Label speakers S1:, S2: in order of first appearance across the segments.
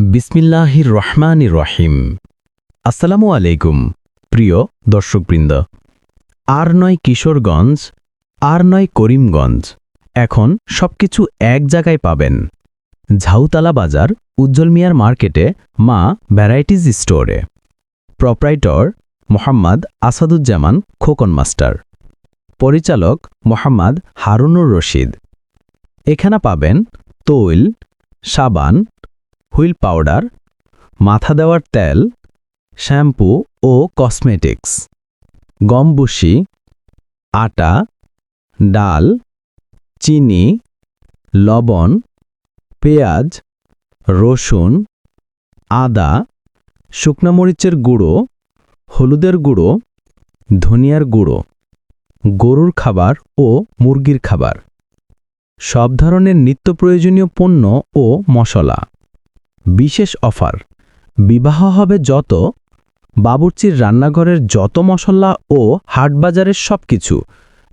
S1: বিসমিল্লাহির রহমানি রহিম। আসসালামু আলাইকুম প্রিয় দর্শকবৃন্দ। আর নয় কিশোরগঞ্জ, আর নয় করিমগঞ্জ। এখন সবকিছু এক জায়গায় পাবেন। ঝাউতালা বাজার, উজ্জ্বল মিয়ার মার্কেটে, মা ভ্যারাইটিজ স্টোরে। Proprietor, Mohammad Asaduzzaman Khokon master. পরিচালক, মোহাম্মদ হারুনুর রশিদ। এখানে পাবেন, তৈল, সাবান হুইল পাউডার, মাথা দেওয়ার তেল, শ্যাম্পু ও কসমেটিক্স, গমবুশি, আটা, ডাল, চিনি, লবণ, পেঁয়াজ, রসুন, আদা, শুকনা মরিচের গুঁড়ো, হলুদের গুঁড়ো, ধনিয়ার গুঁড়ো, গরুর খাবার ও মুরগির খাবার। সব ধরনের নিত্য প্রয়োজনীয় পণ্য ও মশলা। বিশেষ অফার। বিবাহ হবে যত, বাবুর্চির রান্নাঘরের যত মশলা ও হাটবাজারের সব কিছু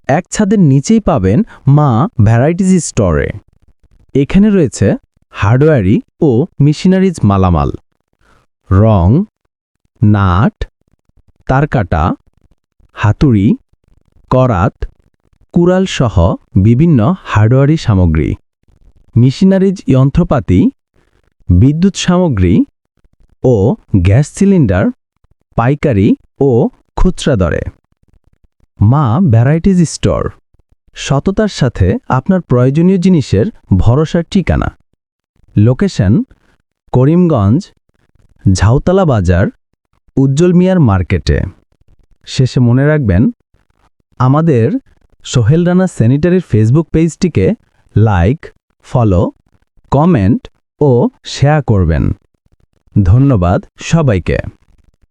S1: এক ছাদের নিচেই পাবেন মা ভ্যারাইটিজ স্টোরে। এখানে রয়েছে হার্ডওয়্যারি ও মেশিনারিজ মালামাল। রং, নাট, তারকাটা, হাতুড়ি, করাত কুড়ালসহ বিভিন্ন হার্ডওয়্যারি সামগ্রী। মেশিনারিজ যন্ত্রপাতি বিদ্যুৎ সামগ্রী ও গ্যাস সিলিন্ডার, পাইকারি ও খুচরা দরে। মা ভ্যারাইটিজ স্টোর। সততার সাথে আপনার প্রয়োজনীয় জিনিসের ভরসার ঠিকানা। লোকেশন করিমগঞ্জ, ঝাউতলা বাজার, উজ্জ্বল মিয়ার মার্কেটে। শেষে মনে রাখবেন, আমাদের সোহেল রানা স্যানিটারির ফেসবুক পেজটিকে লাইক, ফলো, কমেন্ট ও শেয়ার করবেন। ধন্যবাদ সবাইকে।